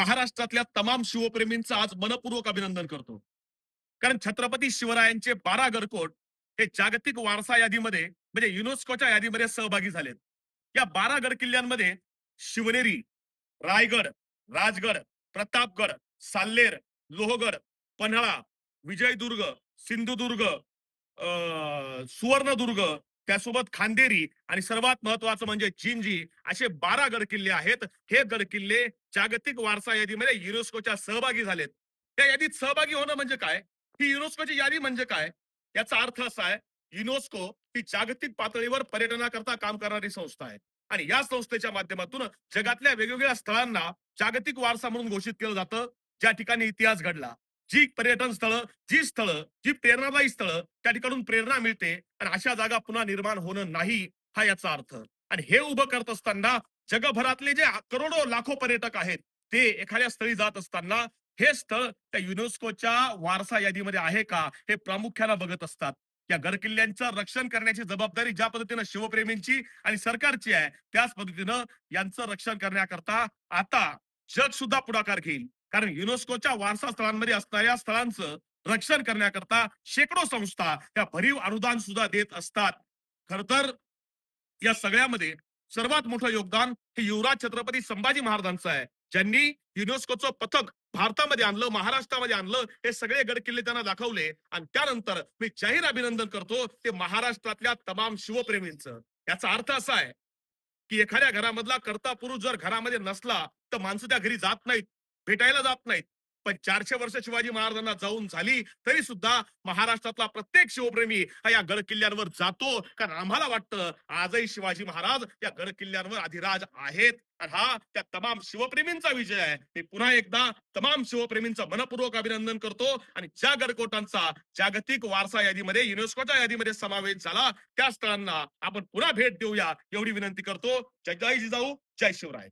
महाराष्ट्रातल्या तमाम शिवप्रेमींचं आज मनपूर्वक अभिनंदन करतो. कारण छत्रपती शिवरायांचे बारा गडकोट हे जागतिक वारसा यादीमध्ये म्हणजे युनेस्कोच्या यादीमध्ये सहभागी झालेत. या बारा गड किल्ल्यांमध्ये शिवनेरी रायगड राजगड प्रतापगड साल्लेर लोहगड पन्हाळा विजयदुर्ग सिंधुदुर्ग अं, सुवर्णदुर्ग त्यासोबत खांदेरी आणि सर्वात महत्वाचं म्हणजे चिंजी असे बारा गडकिल्ले आहेत. हे गडकिल्ले जागतिक वारसा यादीमध्ये युनेस्कोच्या सहभागी झालेत. त्या यादीत सहभागी होणं म्हणजे काय? ही युनेस्कोची यादी म्हणजे काय? याचा अर्थ असा आहे युनेस्को ही जागतिक पातळीवर पर्यटनाकरता काम करणारी संस्था आहे. आणि या संस्थेच्या माध्यमातून जगातल्या वेगवेगळ्या स्थळांना जागतिक वारसा म्हणून घोषित केलं जातं. ज्या ठिकाणी इतिहास घडला. जी पर्यटन स्थळं जी स्थळं जी प्रेरणादायी स्थळं त्या ठिकाणून प्रेरणा मिळते आणि अशा जागा पुन्हा निर्माण होणं नाही हा याचा अर्थ. आणि हे उभं करत असताना जगभरातले जे करोडो लाखो पर्यटक आहेत ते एखाद्या स्थळी जात असताना हे स्थळ त्या युनेस्कोच्या वारसा यादीमध्ये आहे का हे प्रामुख्यानं बघत असतात. या गडकिल्ल्यांचं रक्षण करण्याची जबाबदारी ज्या पद्धतीनं शिवप्रेमींची आणि सरकारची आहे त्याच पद्धतीनं यांचं रक्षण करण्याकरता आता जग सुद्धा पुढाकार घेईल. कारण युनेस्कोच्या वारसा स्थळांमध्ये असणाऱ्या स्थळांचं रक्षण करण्याकरता शेकडो संस्था या भरीव अनुदान सुद्धा देत असतात. खर तर या सगळ्यामध्ये सर्वात मोठं योगदान हे युवराज छत्रपती संभाजी महाराजांचं आहे. ज्यांनी युनेस्कोचं पथक भारतामध्ये आणलं महाराष्ट्रामध्ये आणलं हे सगळे गड किल्ले त्यांना दाखवले आणि त्यानंतर मी जाहीर अभिनंदन करतो ते महाराष्ट्रातल्या तमाम शिवप्रेमींचं. याचा अर्थ असा आहे की एखाद्या घरामधला कर्ता पुरुष जर घरामध्ये नसला तर माणसं त्या घरी जात नाहीत भेटायला जात नाहीत. पण चारशे वर्ष शिवाजी महाराजांना जाऊन झाली तरी सुद्धा महाराष्ट्रातला प्रत्येक शिवप्रेमी हा या गड किल्ल्यांवर जातो. कारण आम्हाला वाटतं आजही शिवाजी महाराज या गड किल्ल्यांवर अधिराज आहेत. हा त्या तमाम शिवप्रेमींचा विजय आहे. मी पुन्हा एकदा तमाम शिवप्रेमींचं मनपूर्वक अभिनंदन करतो. आणि ज्या गडकोटांचा जागतिक वारसा यादीमध्ये युनेस्कोच्या यादीमध्ये समावेश झाला त्या स्थळांना आपण पुन्हा भेट देऊया एवढी विनंती करतो. जय जय जिजाऊ जय शिवराय.